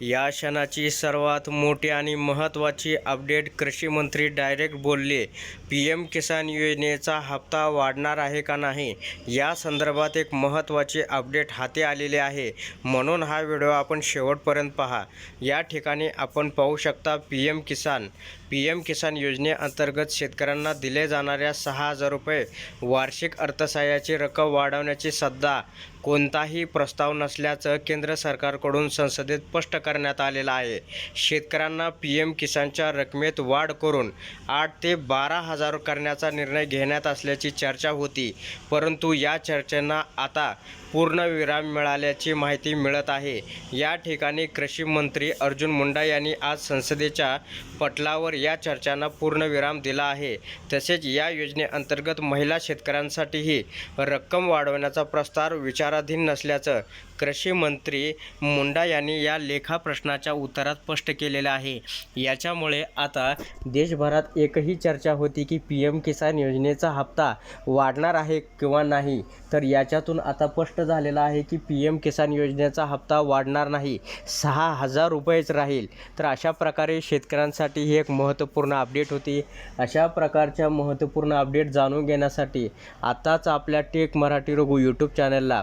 या क्षणाची सर्वात मोठी आणि महत्त्वाची अपडेट कृषी मंत्री डायरेक्ट बोलले पी एम किसान योजनेचा हप्ता वाढणार आहे का नाही? या संदर्भात एक महत्त्वाचे अपडेट हाती आलेले आहे. म्हणून हा व्हिडिओ आपण शेवटपर्यंत पहा. या ठिकाणी आपण पाहू शकता P M Kisan. P M Kisan योजनेअंतर्गत शेतकऱ्यांना दिले जाणाऱ्या सहा हजार रुपये वार्षिक अर्थसहाय्याची रक्कम वाढवण्याची सध्या कोणताही प्रस्ताव नसल्याचं केंद्र सरकारकडून संसदेत स्पष्ट करण्यात आलेलं आहे. शेतकऱ्यांना पी एम किसानच्या रकमेत वाढ करून आठ ते बारा हजार करण्याचा निर्णय घेण्यात असल्याची चर्चा होती. परंतु या चर्चेंना आता पूर्णविराम मिळाल्याची माहिती मिळत आहे. या ठिकाणी कृषी मंत्री अर्जुन मुंडा यांनी आज संसदेच्या पटलावर या चर्चांना पूर्णविराम दिला आहे. तसेच या योजनेअंतर्गत महिला शेतकऱ्यांसाठीही रक्कम वाढवण्याचा प्रस्ताव विचार विचाराधीन नसल्याचं कृषी मंत्री मुंडा यांनी या लेखा प्रश्नाच्या उत्तरात स्पष्ट केलेलं आहे. याच्यामुळे आता देशभरात एकही चर्चा होती की पी एम किसान योजनेचा हप्ता वाढणार आहे किंवा नाही तर याच्यातून आता स्पष्ट झालेलं आहे की पी एम किसान योजनेचा हप्ता वाढणार नाही सहा हजार रुपयेच राहील. तर अशा प्रकारे शेतकऱ्यांसाठी ही एक महत्त्वपूर्ण अपडेट होती. अशा प्रकारच्या महत्त्वपूर्ण अपडेट जाणून घेण्यासाठी आताच आपल्या टेक मराठी रघु यूट्यूब चॅनलला